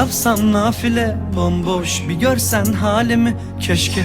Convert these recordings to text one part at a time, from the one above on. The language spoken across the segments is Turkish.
yapsam nafile Bomboş bir görsen halimi. Keşke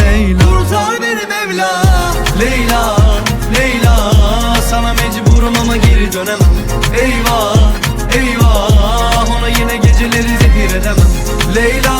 Leyla. Kurtar beni Mevla. Leyla Leyla. Sana mecburum ama geri dönemem. Eyvah Eyvah. Ona yine geceleri zehir edemem. Leyla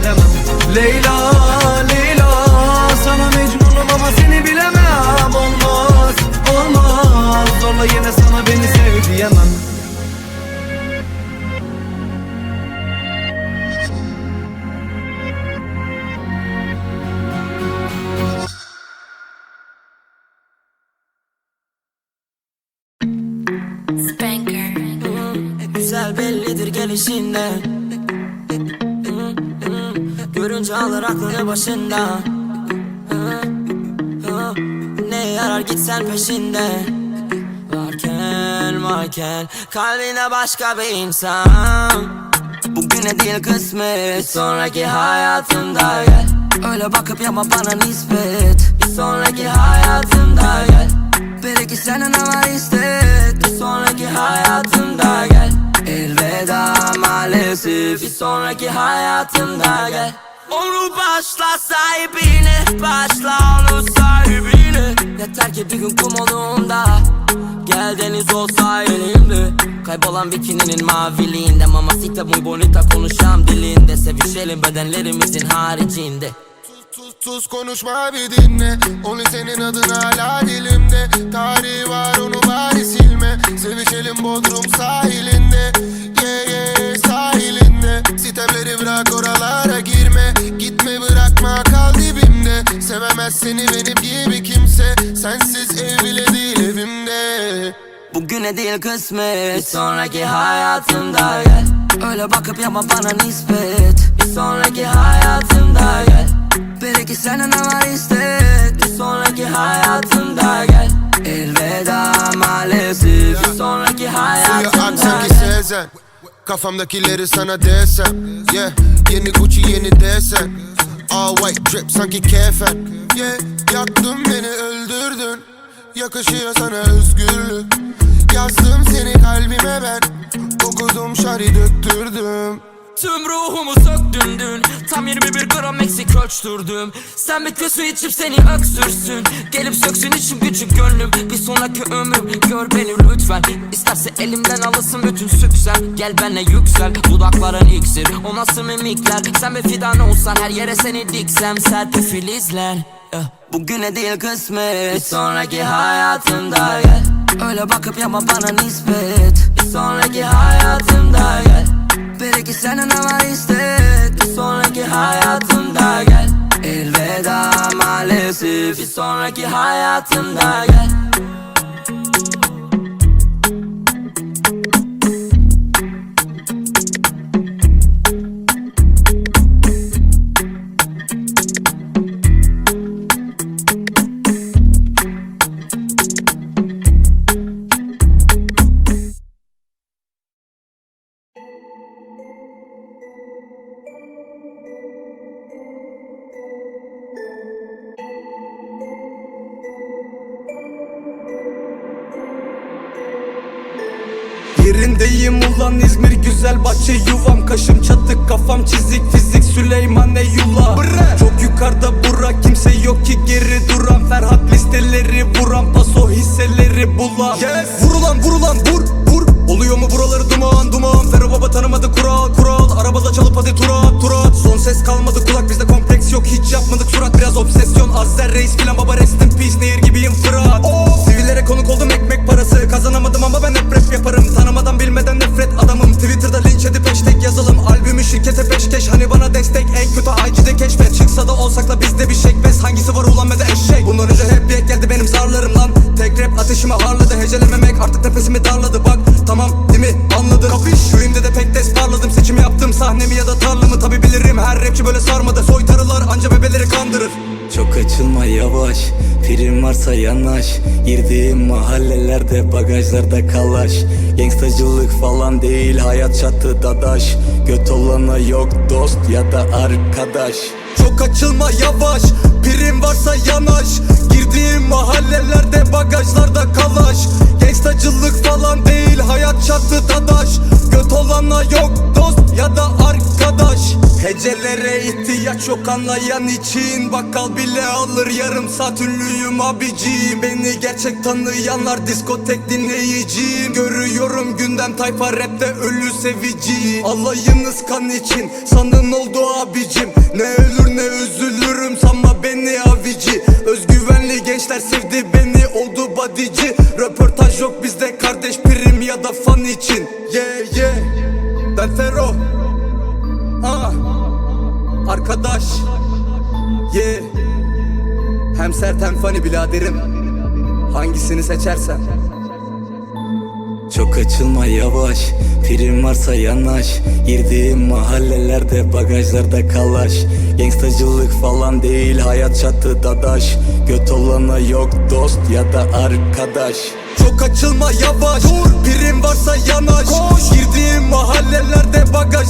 zehir edemem Leyla, Leyla Sana mecnunum ama seni bilemem. Olmaz, olmaz. Zorla yine sana beni sev diyemem. Spanker. Güzel bellidir gelişinden Görünce alır aklını başında. Ne yarar gitsen peşinde. Varken varken Kalbine başka bir insan. Bugüne değil kısmet Sonraki hayatımda gel. Öyle bakıp yapma bana nispet. Bir sonraki hayatımda gel. Belki senin ama istek Bir sonraki hayatımda gel. Elveda maalesef Bir sonraki hayatımda gel Onu başla sahibine Başla onu sahibine. Yeter ki bir gün kum olduğunda Gel deniz olsa elimde Kaybolan bikininin maviliğinde Mamacita muy bonita konuşan dilinde. Sevişelim bedenlerimizin haricinde. Tuz tuz konuşma bir dinle. Onu senin adın hala dilimde. Tarihi var onu bari silme. Sevişelim Bodrum sahilinde. Yeah yeah sahilinde Sitemleri bırak oralara girme. Gitme bırakma kal dibimde. Sevemez seni benim gibi kimse. Sensiz ev bile değil evimde. Bugüne değil kısmet. Bir sonraki hayatımda gel. Öyle bakıp yapma bana nispet. Bir sonraki hayatımda gel. Belki senin ama istek? Bir sonraki hayatımda gel. Elveda maalesef. Bir sonraki hayatımda gel. sezen Kafamdakileri sana desem Yeah. Yeni Gucci yeni desen. All white drip sanki kefen Yeah. Yaktın beni öldürdün. Yakışıyor sana özgürlük. Yazdım seni kalbime ben. Okudum şari döktürdüm Tüm ruhumu söktün dün. Tam 21 gram eksik ölçtürdüm. Sen bir su içip seni öksürsün. Gelip söksün için gücü gönlüm. Bir sonraki ömrüm gör beni lütfen. İsterse elimden alırsın bütün süksen Gel benle yüksel dudakların iksir. O nasıl mimikler? Sen bir fidan olsan her yere seni diksem. Serpil filizler. Eh, Bugüne değil kısmet. Bir sonraki hayatımda gel. Öyle bakıp yapma bana nispet. Bir sonraki hayatımda gel Belki senin ama istek? Bir sonraki hayatımda gel. Elveda maalesef. Bir sonraki hayatımda gel yerindeyim ulan İzmir güzel bahçe yuvam Kaşım çatık kafam çizik fizik Süleyman Eyvallah Çok yukarıda bura kimse yok ki geri duran Ferhat listeleri vuran paso hisseleri bulan. Vurulan vurulan vur vur Oluyor mu buraları Ateşimi harladı Hecelememek artık nefesimi darladı. Bak tamam değil mi? Anladın. Kapış. Köyümde de pek des parladım. Seçimi yaptım sahnemi ya da tarlamı. Tabi bilirim her rapçi böyle sarmadı. Soytarılar anca bebeleri kandırır. Çok açılma yavaş. Prim varsa yanaş. Girdiğim mahallelerde bagajlarda kalaş. Gangstacılık falan değil hayat çatı dadaş. Göt olana yok dost ya da arkadaş. Çok açılma yavaş. Prim varsa yanaş. Girdiğim mahallelerde bagajlarda kalaş. Gangstacılık falan değil hayat çatı dadaş. Göt olana yok dost ya da arkadaş. Hecelere ihtiyaç yok anlayan için Bakkal bile alır yarım saat ünlüyüm abicim. Beni gerçek tanıyanlar diskotek dinleyicim Görüyorum gündem tayfa rapte ölü sevici Alayınız kan için sanın oldu abicim. Ne ölür ne üzülürüm sanma beni avici. Özgüvenli gençler sevdi beni oldu badici. Röportaj yok bizde kardeş Hem sert hem funny biraderim. Hangisini seçersen Çok açılma yavaş. Prim varsa yanaş. Girdiğim mahallelerde bagajlarda kalaş. Gangstacılık falan değil hayat çatı dadaş. Göt olana yok dost ya da arkadaş. Çok açılma yavaş. Prim varsa yanaş. Girdiğim mahallelerde bagajlarda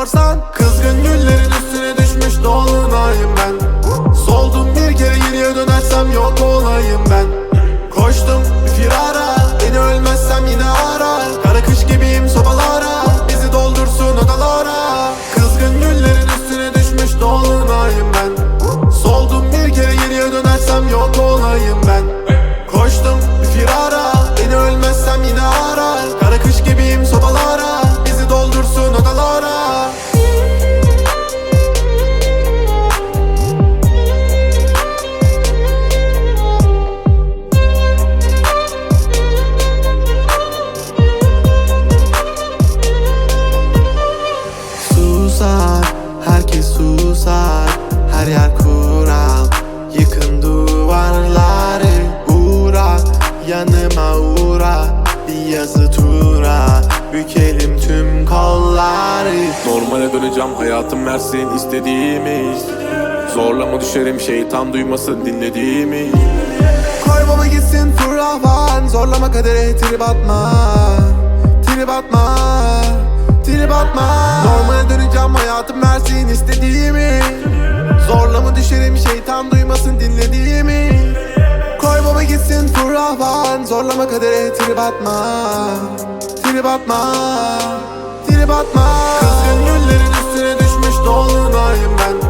biliyorsan Kızgın güllerin Döneceğim hayatım versin istediğimi. Zorlama düşerim şeytan duymasın dinlediğimi. Koy baba gitsin fırlavan Zorlama kadere trip atma. Trip atma Trip atma. Normale döneceğim hayatım versin istediğimi. Zorlama düşerim şeytan duymasın dinlediğimi. Koy baba gitsin ahvan Zorlama kadere trip atma. Trip atma Trip atma. Kızgın güllerin üstüne düşmüş dolunayım ben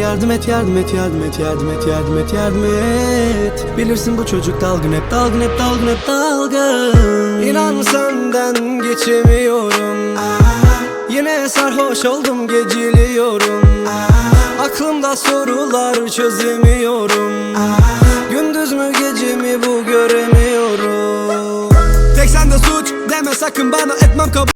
Yardım et yardım et yardım et yardım et yardım et yardım et. Bilirsin bu çocuk dalgın hep dalgın hep dalgın hep dalgın. İnan senden geçemiyorum. Yine sarhoş oldum geciliyorum. Aklımda sorular çözemiyorum. Gündüz mü gece mi bu göremiyorum. Tek sende suç deme sakın bana etmem kabul